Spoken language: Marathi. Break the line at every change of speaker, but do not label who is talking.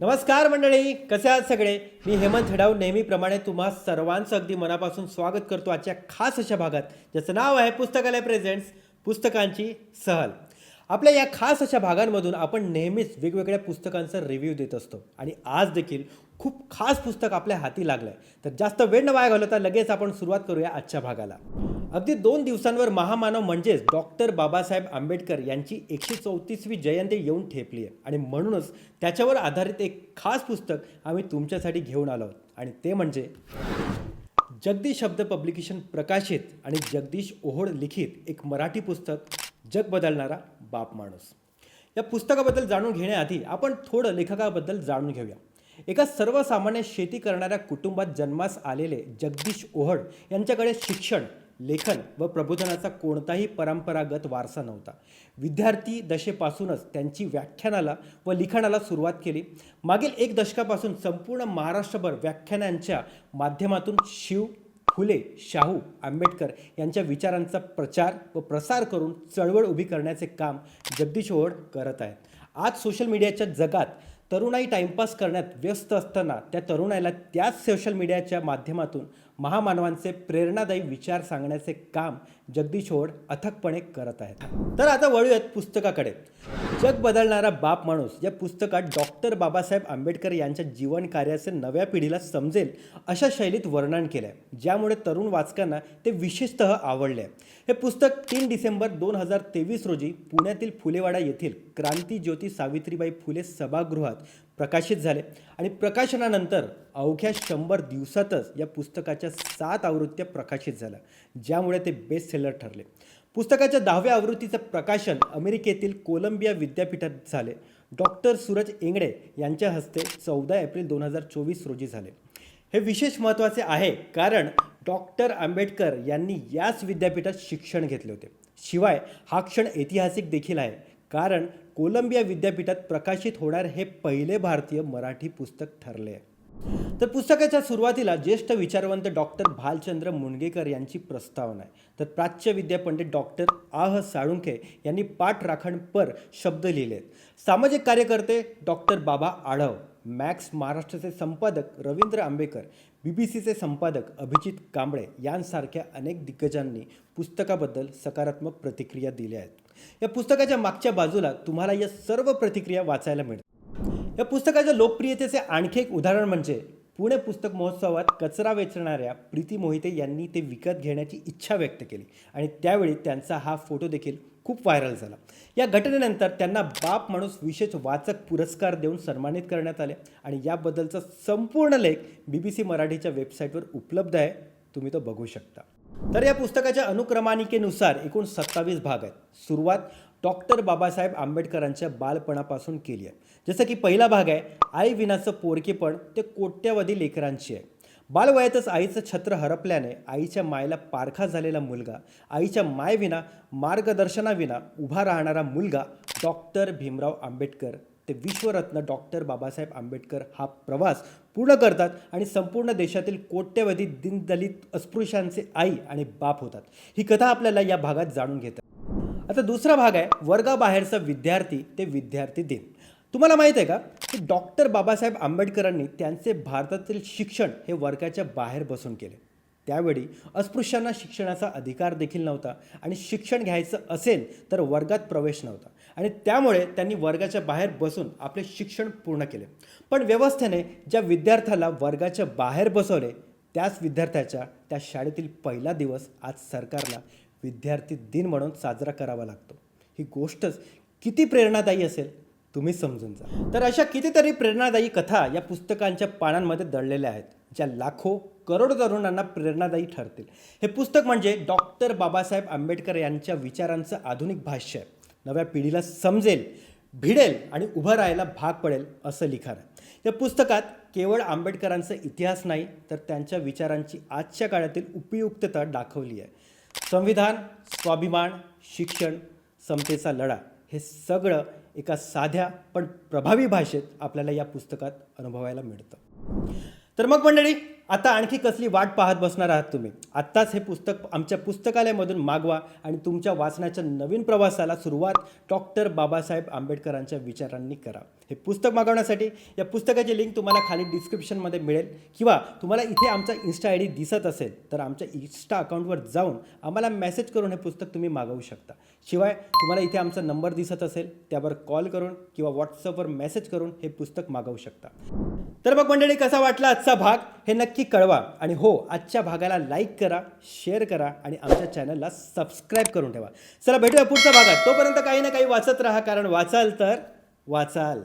नमस्कार मंडळी कसे आहात सगळे? मी हेमंत हेडाव. नेहमीप्रमाणे तुम्हा सर्वांचं अगदी मनापासून स्वागत करतो आजच्या खास अशा भागात ज्याचं नाव आहे पुस्तकालय प्रेझेंट्स पुस्तकांची सहल. आपल्या या खास अशा भागांमधून आपण नेहमीच वेगवेगळ्या पुस्तकांचा रिव्ह्यू देत असतो. आणि आज देखील खूप खास पुस्तक आपल्या हाती लागलं आहे तर जास्त वेळ न वाया घालवता लगेच आपण सुरुवात करूया आजच्या भागाला. अगदी दोन दिवसांवर महामानव म्हणजेच डॉक्टर बाबासाहेब आंबेडकर यांची एकशे चौतीसवी जयंती येऊन ठेपली आहे. आणि म्हणूनच त्याच्यावर आधारित एक खास पुस्तक आम्ही तुमच्यासाठी घेऊन आलो आहोत. आणि ते म्हणजे जगदीश शब्द पब्लिकेशन प्रकाशित आणि जगदीश ओहोड लिखित एक मराठी पुस्तक जग बदलणारा बाप माणूस. या पुस्तकाबद्दल जाणून घेण्याआधी आपण थोडं लेखकाबद्दल जाणून घेऊया. एका सर्वसामान्य शेती करणाऱ्या कुटुंबात जन्मास आलेले जगदीश ओहड यांच्याकडे शिक्षण लेखन व प्रबोधनाचा कोणताही परंपरागत वारसा नव्हता. विद्यार्थी दशेपासूनच त्यांची व्याख्यानाला व लिखाणाला सुरुवात केली. मागील एक दशकापासून संपूर्ण महाराष्ट्रभर व्याख्यानांच्या माध्यमातून शिव फुले शाहू आंबेडकर यांच्या विचारांचा प्रचार व प्रसार करून चळवळ उभी करण्याचे काम जगदीश ओहड करत आहेत. आज सोशल मीडियाच्या जगात तरुणाई टाइमपास करण्यात व्यस्त असताना त्या तरुणाईला त्याच सोशल मीडियाच्या माध्यमातून महामानवांचे प्रेरणादायी विचार सांगण्याचे काम जगदीश होड अथकपणे करत आहेत. तर आता वळूयात पुस्तकाकडे. जग बदलणारा बाप माणूस या पुस्तकात डॉक्टर बाबासाहेब आंबेडकर यांच्या जीवन कार्याचे नव्या पिढीला समजेल अशा शैलीत वर्णन केलं आहे ज्यामुळे तरुण वाचकांना ते विशेषतः आवडले. हे पुस्तक तीन डिसेंबर दोन हजार तेवीस रोजी पुण्यातील फुलेवाडा येथील क्रांती ज्योती सावित्रीबाई फुले सभागृहात प्रकाशित झाले. आणि प्रकाशनानंतर अवघ्या शंभर दिवसातच या पुस्तकाच्या सात आवृत्त्या प्रकाशित झाल्या ज्यामुळे ते बेस्ट सेलर ठरले. पुस्तकाच्या दहाव्या आवृत्तीचं प्रकाशन अमेरिकेतील कोलंबिया विद्यापीठात झाले. डॉक्टर सूरज इंगडे यांच्या हस्ते चौदा एप्रिल दोन हजार चोवीस रोजी झाले. हे विशेष महत्त्वाचे आहे कारण डॉक्टर आंबेडकर यांनी याच विद्यापीठात शिक्षण घेतले होते. शिवाय हा क्षण ऐतिहासिक देखील आहे. कारण कोलंबिया विद्यापीठात प्रकाशित होणार हे पहिले भारतीय मराठी पुस्तक ठरले. आहे तर पुस्तकाच्या सुरुवातीला ज्येष्ठ विचारवंत डॉक्टर भालचंद्र मुणगेकर यांची प्रस्तावना आहे. तर प्राच्य विद्यापंडित डॉक्टर आह साळुंखे यांनी पाठ राखणपर शब्द लिहिले आहेत सामाजिक कार्यकर्ते डॉक्टर बाबा आढव. मॅक्स महाराष्ट्राचे संपादक रवींद्र आंबेकर बी बी सीचे संपादक अभिजित कांबळे यांसारख्या अनेक दिग्गजांनी पुस्तकाबद्दल सकारात्मक प्रतिक्रिया दिल्या आहेत. या पुस्तकाच्या मागच्या बाजूला तुम्हाला या सर्व प्रतिक्रिया वाचायला मिळतात या पुस्तकाच्या लोकप्रियतेचे आणखी एक उदाहरण म्हणजे पुणे पुस्तक महोत्सवात कचरा वेचणाऱ्या प्रीती मोहिते यांनी ते विकत घेण्याची इच्छा व्यक्त केली आणि त्यावेळी त्यांचा हा फोटो देखील खूप व्हायरल झाला. या घटनेनंतर त्यांना बाप माणूस विशेष वाचक पुरस्कार देऊन सन्मानित करण्यात आले आणि याबद्दलचा संपूर्ण लेख बी बी सी मराठीच्या वेबसाईटवर उपलब्ध आहे. तुम्ही तो बघू शकता. तर या पुस्तकाच्या अनुक्रमानिकेनुसार एकूण सत्तावीस भाग आहेत. सुरुवात डॉक्टर बाबासाहेब आंबेडकरांच्या बालपणापासून केली आहे. जसं की पहिला भाग आहे आई विनाचं पोरकेपण ते कोट्यवधी लेकरांची आहे. बालवयातच आईचं छत्र हरपल्याने आईच्या मायला पारखा झालेला मुलगा आईच्या मायविना मार्गदर्शनाविना उभा राहणारा मुलगा डॉक्टर भीमराव आंबेडकर. ते विश्वरत्न डॉक्टर बाबासाहेब आंबेडकर हा प्रवास पूर्ण करतात आणि संपूर्ण देशातील कोट्यवधी दीनदलित अस्पृश्यांचे आई आणि बाप होतात. ही कथा आपल्याला या भागात जाणून घेतात आता दुसरा भाग आहे वर्गाबाहेरचा विद्यार्थी ते विद्यार्थी दिन. तुम्हाला माहीत आहे का? की डॉक्टर बाबासाहेब आंबेडकरांनी त्यांचे भारतातील शिक्षण हे वर्गाच्या बाहेर बसून केले. त्यावेळी अस्पृश्यांना शिक्षणाचा अधिकार देखील नव्हता आणि शिक्षण घ्यायचं असेल तर वर्गात प्रवेश नव्हता. आणि त्यामुळे त्यांनी वर्गाच्या बाहेर बसून आपले शिक्षण पूर्ण केले. पण व्यवस्थेने ज्या विद्यार्थ्याला वर्गाच्या बाहेर बसवले त्याच विद्यार्थ्याच्या त्या शाळेतील पहिला दिवस आज सरकारला विद्यार्थी दिन म्हणून साजरा करावा लागतो. ही गोष्टच किती प्रेरणादायी असेल? तुम्ही समजून जा. तर अशा कितीतरी प्रेरणादायी कथा या पुस्तकांच्या पानांमध्ये दडलेल्या आहेत ज्या लाखो करोड तरुणांना प्रेरणादायी ठरतील. हे पुस्तक म्हणजे डॉक्टर बाबासाहेब आंबेडकर यांच्या विचारांचं आधुनिक भाष्य आहे. नव्या पिढीला समजेल भिडेल आणि उभं राहायला भाग पडेल असं लिखाण आहे. या पुस्तकात केवळ आंबेडकरांचा इतिहास नाही तर त्यांच्या विचारांची आजच्या काळातील उपयुक्तता दाखवली आहे. संविधान स्वाभिमान शिक्षण समतेचा लढा. हे सगळं एका साध्या पण प्रभावी भाषेत आपल्याला या पुस्तकात अनुभवायला मिळतं. तर मग मंडळी आता आणखी कसली वाट पाहत बसणार आहात तुम्ही? आत्ताच हे पुस्तक आमच्या पुस्तकालयामधून मागवा आणि तुमच्या वाचनाच्या नवीन प्रवासाला सुरुवात डॉक्टर बाबासाहेब आंबेडकरांच्या विचारांनी करा. हे पुस्तक मागवण्यासाठी या पुस्तकाची लिंक तुम्हाला खाली डिस्क्रिप्शनमध्ये मिळेल किंवा तुम्हाला इथे आमचा इन्स्टा आय डी दिसत असेल तर आमच्या इन्स्टा अकाउंटवर जाऊन आम्हाला मेसेज करून हे पुस्तक तुम्ही मागवू शकता. शिवाय तुम्हाला इथे आमचा नंबर दिसत असेल त्यावर कॉल करून किंवा व्हॉट्सअपवर मेसेज करून हे पुस्तक मागवू शकता. तर मग मंडळी कसा वाटला आजचा भाग? हे नक्की नक्की कळवा आणि हो आजच्या भागाला लाईक करा शेअर करा आणि आमच्या चॅनलला सबस्क्राईब करून ठेवा. चला भेटूया पुढच्या भागात. तोपर्यंत काही ना काही वाचत राहा कारण वाचाल तर वाचाल.